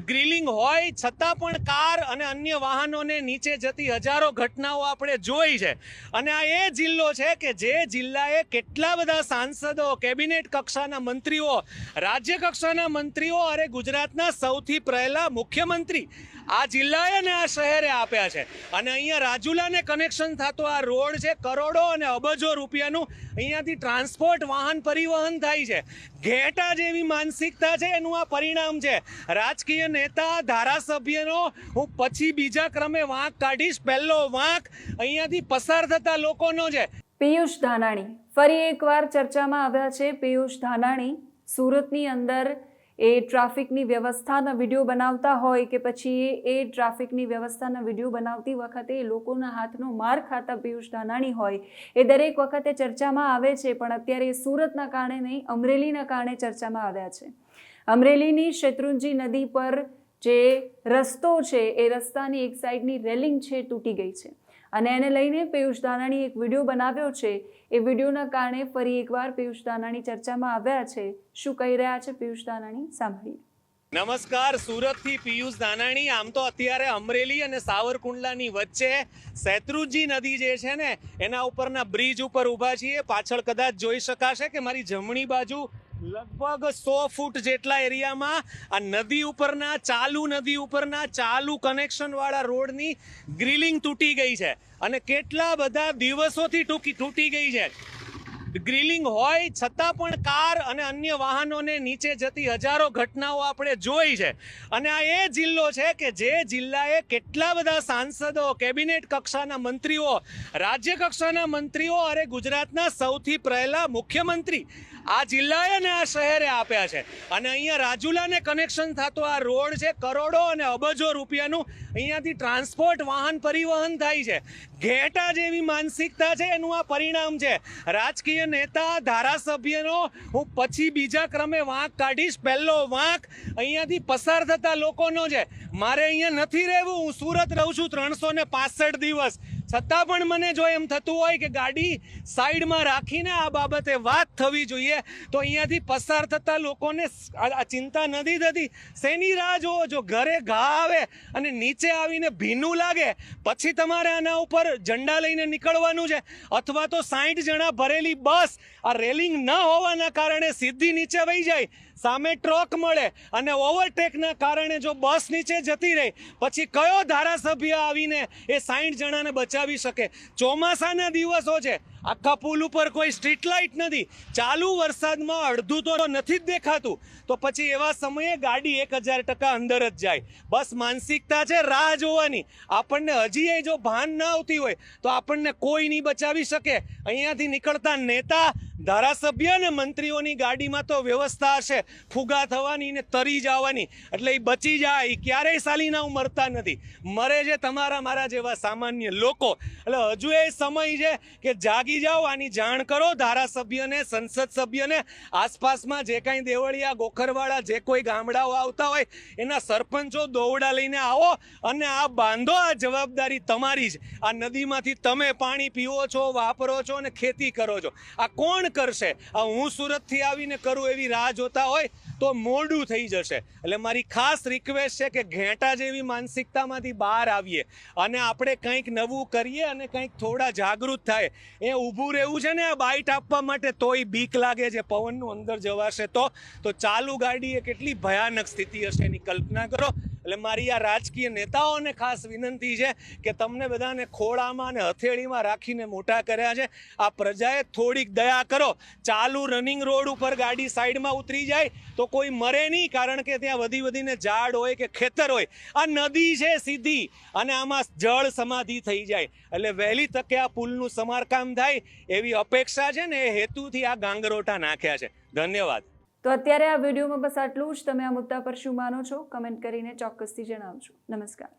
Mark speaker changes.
Speaker 1: Grilling હોય, છતાં પણ કાર અને અન્ય વાહનોને નીચે જતી હજારો ઘટનાઓ આપણે જોઈ છે. અને આ એ જિલ્લો છે કે જે જિલ્લાએ કેટલા બધા સાંસદો, કેબિનેટ કક્ષાના મંત્રીઓ, રાજ્ય કક્ષાના મંત્રીઓ અને ગુજરાતના સૌથી પહેલા મુખ્યમંત્રી આ જિલ્લાએ અને આ શહેરે આપ્યા છે. અને અહીંયા રાજુલાને કનેક્શન થતો આ રોડ છે, કરોડો અને અબજો રૂપિયાનું અહીંયાથી ટ્રાન્સપોર્ટ વાહન પરિવહન થાય છે. ઘેટા જેવી માનસિકતા છે, એનું આ પરિણામ છે. રાજકીય નેતા, ધારાસભ્યનો હું પછી બીજા ક્રમે વાંક કાઢીશ. પહેલો વાંક અહીંયાથી પસાર થતા લોકોનો છે.
Speaker 2: પિયુષ ધાનાણી. ફરી એકવાર ચર્ચામાં આવ્યા છે પિયુષ ધાનાણી. સુરતની અંદર એ ટ્રાફિકની વ્યવસ્થાના વીડિયો બનાવતા હોય કે પછી એ એ ટ્રાફિકની વ્યવસ્થાના વીડિયો બનાવતી વખતે લોકોના હાથનો માર ખાતા પિયુષ ધાનાણી હોય, એ દરેક વખતે ચર્ચામાં આવે છે, પણ અત્યારે સુરતના કારણે નહીં, અમરેલીના કારણે ચર્ચામાં આવ્યા છે. અમરેલીની શેત્રુંજી નદી પર જે રસ્તો છે, એ રસ્તાની એક સાઈડની રેલિંગ છે તૂટી ગઈ છે. અને એને લઈને પિયુષ દાનાણી એક વીડિયો બનાવ્યો છે. એ વિડીયોના કારણે ફરી એકવાર પિયુષ દાનાણી ચર્ચામાં આવ્યા છે. શું કહી રહ્યા છે પિયુષ દાનાણી? સાંભળીએ.
Speaker 1: નમસ્કાર, સુરતથી પિયુષ દાનાણી. આમ તો અત્યારે અમરેલી અને સાવરકુંડલાની વચ્ચે શેત્રુજી નદી જે છે ને, એના ઉપરના બ્રિજ ઉપર ઊભા છીએ. પાછળ કદાચ જોઈ શકાશે કે મારી જમણી બાજુ લગભગ સો ફૂટ જેટલા એરિયામાં આ નદી ઉપરના, ચાલુ નદી ઉપરના, ચાલુ કનેક્શન વાળા રોડની ગ્રીલિંગ તૂટી ગઈ છે. અને કેટલા બધા દિવસોથી ટૂંકી, તૂટી ગઈ છે. ગ્રીલિંગ હોય છતાં પણ કાર અને અન્ય વાહનોને નીચે જતી હજારો ઘટનાઓ આપણે જોઈ છે. અને આ એ જિલ્લો છે કે જે જિલ્લાએ કેટલા બધા સાંસદો, કેબિનેટ કક્ષાના મંત્રીઓ, રાજ્ય કક્ષાના મંત્રીઓ અરે ગુજરાતના સૌથી પહેલા મુખ્યમંત્રી આ જિલ્લાએ ને આ શહેરે આપ્યા છે. અને અહીંયા રાજુલાને કનેક્શન થતો આ રોડ છે, કરોડો અને અબજો રૂપિયાનું અહીંયાથી ટ્રાન્સપોર્ટ વાહન પરિવહન થાય છે. ઘેટા જેવી માનસિકતા છે, એનું આ પરિણામ છે. રાજકીય નેતા, ધારાસભ્યનો હું પછી બીજા ક્રમે વાંક કાઢીશ. પહેલો વાંક અહીંયાથી પસાર થતા લોકોનો છે. મારે અહીંયા નથી રહેવું, હું સુરત રહું છું ત્રણસો ને દિવસ. છતાં પણ મને જો એમ થતું હોય કે ગાડી સાઈડમાં રાખીને આ બાબતે વાત થવી જોઈએ, તો અહીંયાથી પસાર થતા લોકોને આ ચિંતા નથી થતી. શેની રાહ જોવો જો ઘરે ઘા આવે અને નીચે આવીને ભીનું લાગે, પછી તમારે આના ઉપર ઝંડા લઈને નીકળવાનું છે. અથવા તો સાઠ જણા ભરેલી બસ આ રેલિંગ ન હોવાના કારણે સીધી નીચે વહી જાય, સામે ટ્રક મળે અને ઓવરટેકના કારણે જો બસ નીચે જતી રહી, પછી કયો ધારાસભ્ય આવીને એ સાઠ જણાને બચાવી? શકે. ચોમાસાના દિવસો છે. આખા પુલ ઉપર કોઈ સ્ટ્રીટ લાઇટ નથી. ચાલુ વરસાદમાં અડધું તો નથી જ દેખાતું. તો પછી એવા સમયે ગાડી એક હજાર ટકા અંદર જ જાય. બસ માનસિકતા છે, રાહ જોવાની. આપણને હજી એ જો ભાન ના આવતી હોય, તો આપણને કોઈ નહીં બચાવી શકે. અહીંયાથી નીકળતા નેતા ધારાસભ્ય અને મંત્રીઓની ગાડીમાં તો વ્યવસ્થા હશે. ફુગા થવાની ને તરી જવાની. એટલે એ બચી જાય એ ક્યારેય સાલીના મરતા નથી. મરે છે તમારા મારા જેવા સામાન્ય લોકો. એટલે હજુ એ સમય છે કે જાગી જાઓ, આની જાણ કરો ધારાસભ્યને, સંસદ સભ્યને. આસપાસમાં જે કાંઈ દેવળિયા, ગોખરવાળા, જે કોઈ ગામડાઓ આવતા હોય, એના સરપંચો દોવડા લઈને આવો અને આ બાંધો, આ જવાબદારી તમારી જ. આ નદીમાંથી તમે પાણી પીવો છો, વાપરો છો અને ખેતી કરો છો. આ કોણ કરશે. આ હું સુરતથી આવીને કરું એવી રાહ જોતા હોય તો મોડું થઈ જશે. એટલે મારી ખાસ રિક્વેસ્ટ છે કે ઘેંટા જેવી માનસિકતામાંથી બહાર આવીએ અને આપણે કંઈક નવું કરીએ અને કંઈક થોડા જાગૃત થાય. એ ઊભું રહેવું છે ને આ બાઇટ આપવા માટે તોય બીક લાગે છે. પવનનું અંદર જવાશે તો. તો ચાલુ ગાડી એ કેટલી ભયાનક સ્થિતિ હશે એની કલ્પના કરો. એટલે મારી આ રાજકીય નેતાઓને ખાસ વિનંતી છે કે તમને બધાને ખોળામાં અને હથેળીમાં રાખીને મોટા કર્યા છે. આ પ્રજાએ થોડીક દયા કરો. ચાલુ રનિંગ રોડ ઉપર ગાડી સાઈડમાં ઉતરી જાય તો કોઈ મરે નહીં, કારણ કે ત્યાં વધી વધીને ઝાડ હોય કે ખેતર હોય. આ નદી છે સીધી અને આમાં જળ સમાધિ થઈ જાય. એટલે વહેલી તકે આ પુલનું સમારકામ થાય એવી અપેક્ષા છે ને એ હેતુથી આ ગાંગરોટા નાખ્યા છે. ધન્યવાદ.
Speaker 2: તો અત્યારે આ વિડીયોમાં બસ આટલું જ. તમે આ મુદ્દા પર શું માનો છો? કમેન્ટ કરીને ચોક્કસથી જણાવજો. નમસ્કાર.